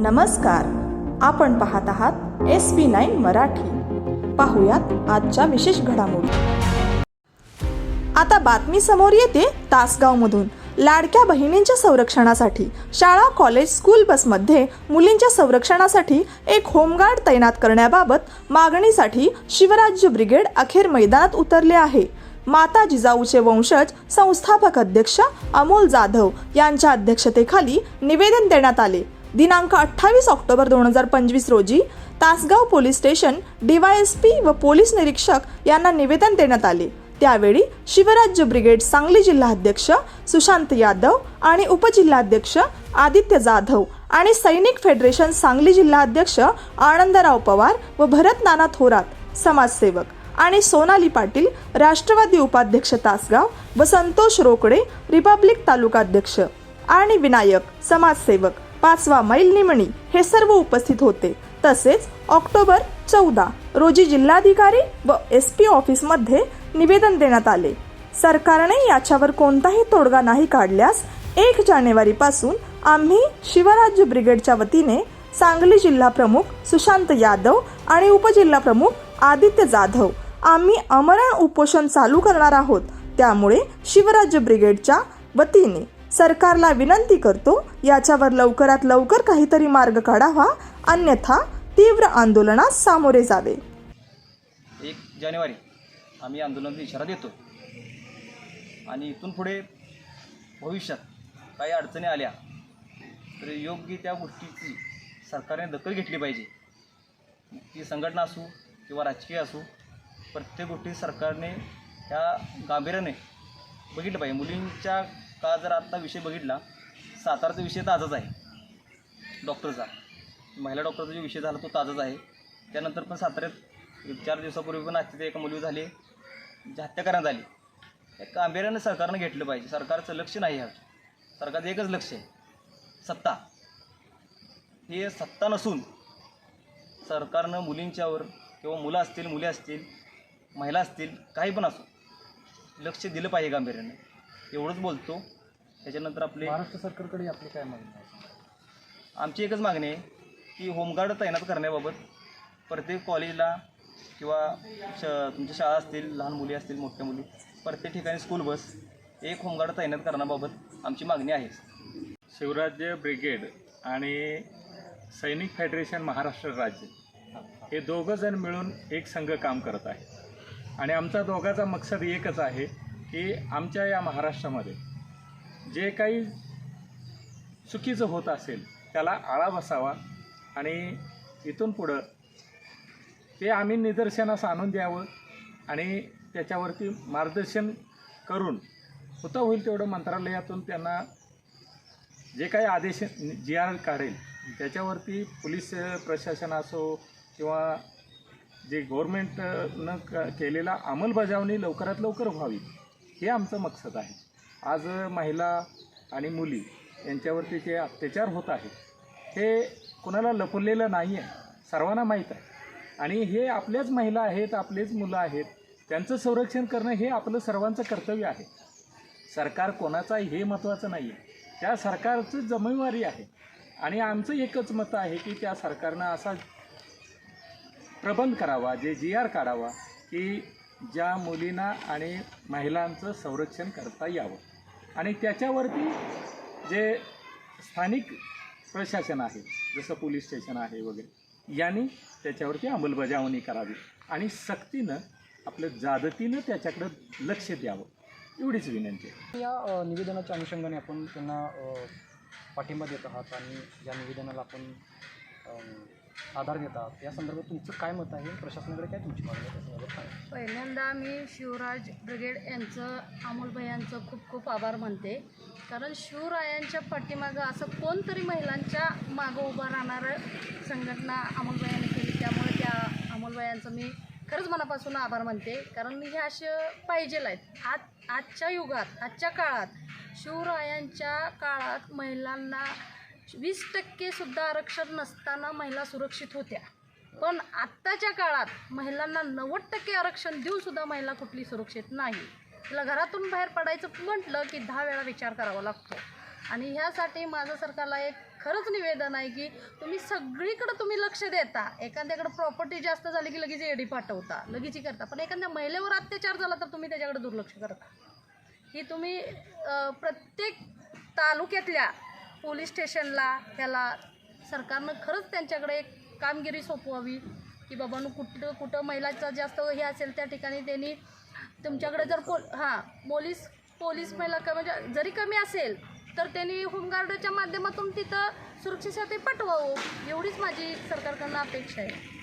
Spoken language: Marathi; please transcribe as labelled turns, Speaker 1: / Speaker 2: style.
Speaker 1: नमस्कार. आपण पाहत आहात एस पी नाईन मराठी. पाहुयात आजच्या विशेष घडामोडी. आता बातमी समोर येते तासगावमधून. लाडक्या बहिणींच्या संरक्षणासाठी शाळा कॉलेज स्कूल बसमध्ये मुलींच्या संरक्षणासाठी एक होमगार्ड तैनात करण्याबाबत मागणीसाठी शिवराज्य ब्रिगेड अखेर मैदानात उतरले आहे. माता जिजाऊचे वंशज संस्थापक अध्यक्ष अमोल जाधव यांच्या अध्यक्षतेखाली निवेदन देण्यात आले. दिनांक अठ्ठावीस ऑक्टोबर दोन हजार पंचवीस रोजी तासगाव पोलीस स्टेशन डीवायएसपी व पोलीस निरीक्षक यांना निवेदन देण्यात आले. त्यावेळी शिवराज्य ब्रिगेड सांगली जिल्हाध्यक्ष सुशांत यादव आणि उपजिल्हाध्यक्ष आदित्य जाधव आणि सैनिक फेडरेशन सांगली जिल्हाध्यक्ष आनंदराव पवार व भरत नाना थोरात समाजसेवक आणि सोनाली पाटील राष्ट्रवादी उपाध्यक्ष तासगाव व संतोष रोकडे रिपब्लिक तालुकाध्यक्ष आणि विनायक समाजसेवक. पाचवा मैल निमणी हे सर्व उपस्थित होते. तसेच ऑक्टोबर चौदा रोजी जिल्हाधिकारी व एस पी ऑफिसमध्ये निवेदन देण्यात आले. सरकारने याच्यावर कोणताही तोडगा नाही काढल्यास एक जानेवारीपासून आम्ही शिवराज्य ब्रिगेडच्या वतीने सांगली जिल्हा प्रमुख सुशांत यादव आणि उपजिल्हा प्रमुख आदित्य जाधव आम्ही अमरण उपोषण चालू करणार आहोत. त्यामुळे शिवराज्य ब्रिगेडच्या वतीने सरकारला विनंती करतो याच्यावर लवकरात लवकर काहीतरी मार्ग काढावा अन्यथा तीव्र आंदोलनास सामोरे जावे.
Speaker 2: एक जानेवारी आम्ही आंदोलनाचा इशारा देतो. आणि इथून पुढे भविष्यात काही अडचणी आल्या तर योग्य त्या गोष्टीची सरकारने दखल घेतली पाहिजे. ती संघटना असू किंवा राजकीय असू प्रत्येक गोष्टी सरकारने ह्या गांभीर्याने बघितलं पाहिजे. मुलींच्या का जर आत्ता विषय बघितला साताराचा विषय ताजाच आहे. डॉक्टरचा. महिला डॉक्टरचा जो विषय झाला तो ताजाच आहे. त्यानंतर पण साताऱ्यात चार दिवसापूर्वी पण हत्या एका मुलीवर झाली. जी हत्या करण्यात आली. हे गांभीर्याने सरकारनं घेतलं पाहिजे. सरकारचं लक्ष नाही ह्यावर सरकारचं एकच लक्ष आहे. सत्ता. हे सत्ता नसून सरकारनं मुलींच्यावर किंवा मुलं असतील मुली असतील महिला असतील काही पण असो लक्ष दिलं पाहिजे गांभीर्याने. एवढंच बोलतो. त्याच्यानंतर आपले
Speaker 3: महाराष्ट्र सरकारकडे आपली काय मागणी आहे?
Speaker 2: आमची एकच मागणी आहे की होमगार्ड तैनात करण्याबाबत प्रत्येक कॉलेजला किंवा श तुमच्या शाळा असतील लहान मुली असतील मोठ्या मुली प्रत्येक ठिकाणी स्कूल बस एक होमगार्ड तैनात करण्याबाबत आमची मागणी आहे.
Speaker 4: शिवराज्य ब्रिगेड आणि सैनिक फेडरेशन महाराष्ट्र राज्य हे दोघं जण मिळून एक संघ काम करत आहे. आणि आमचा दोघाचा मकसद एकच आहे की आमच्या या महाराष्ट्रामध्ये जे काही चुकीचं होत असेल त्याला आळा बसावा आणि इथून पुढं ते आम्ही निदर्शनास आणून द्यावं आणि त्याच्यावरती मार्गदर्शन करून होता होईल तेवढं मंत्रालयातून त्यांना जे काही आदेश जी आर काढेल त्याच्यावरती पोलीस प्रशासन असो किंवा जे गव्हर्मेंटनं क केलेला अंमलबजावणी लवकरात लवकर व्हावी हे आमचं मकसद आहे. आज महिला आणि मुली यांच्यावरती जे अत्याचार होत आहेत हे कोणाला लपवलेलं नाही आहे सर्वांना माहीत आहे. आणि हे आपल्याच महिला आहेत आपलेच मुलं आहेत त्यांचं संरक्षण करणं हे आपलं सर्वांचं कर्तव्य आहे. सरकार कोणाचं हे महत्त्वाचं नाही आहे त्या सरकारचं जमेवारी आहे. आणि आमचं एकच मत आहे की त्या सरकारनं असा प्रबंध करावा जे जी आर काढावा की ज्या मुलींना आणि महिलांचं संरक्षण करता यावं. आणि त्याच्यावरती जे स्थानिक प्रशासन आहे जसं पोलीस स्टेशन आहे वगैरे यांनी त्याच्यावरती अंमलबजावणी करावी आणि सक्तीनं आपलं जादतीनं त्याच्याकडं लक्ष द्यावं. एवढीच विनंती आहे.
Speaker 3: या निवेदनाच्या अनुषंगाने आपण त्यांना पाठिंबा देत आहात आणि या निवेदनाला आपण आधार घेतात. या संदर्भात तुमचं काय मत आहे? प्रशासनाकडे काय तुमची मागणी आहे त्या संदर्भात सांगा.
Speaker 5: पहिल्यांदा मी शिवराज ब्रिगेड यांचं अमोलभाई यांचं खूप खूप आभार मानते. कारण शिवरायांच्या पाठीमागं असं कोणतरी महिलांच्या मागं उभं राहणारं संघटना अमोलभाई केली. त्यामुळे त्या अमोलभाई यांचं मी खरंच मनापासून आभार मानते. कारण हे असे पाहिजेल आहेत. आज आजच्या युगात आजच्या काळात शिवरायांच्या काळात महिलांना वीस टक्केसुद्धा आरक्षण नसताना महिला सुरक्षित होत्या. पण आत्ताच्या काळात महिलांना नव्वद टक्के आरक्षण देऊन सुद्धा महिला कुठली सुरक्षित नाही. तिला घरातून बाहेर पडायचं म्हटलं की दहा वेळा विचार करावा लागतो. आणि ह्यासाठी माझं सरकारला एक खरंच निवेदन आहे की तुम्ही सगळीकडे तुम्ही लक्ष देता. एखाद्याकडे प्रॉपर्टी जास्त झाली की लगेच एडी पाठवता. लगेच ही करता. पण एखाद्या महिलेवर अत्याचार झाला तर तुम्ही त्याच्याकडे दुर्लक्ष करता. ही तुम्ही प्रत्येक तालुक्यातल्या पोलीस स्टेशनला त्याला सरकारनं खरंच त्यांच्याकडे एक कामगिरी सोपवावी की बाबांनो कुठं कुठं महिलाचं जास्त हे असेल त्या ठिकाणी त्यांनी तुमच्याकडे जर पो हां पोलीस पोलीस महिला क म्हणजे जरी कमी असेल तर त्यांनी होमगार्डच्या माध्यमातून तिथं सुरक्षेसाठी पाठवावं. एवढीच माझी सरकारकडनं अपेक्षा आहे.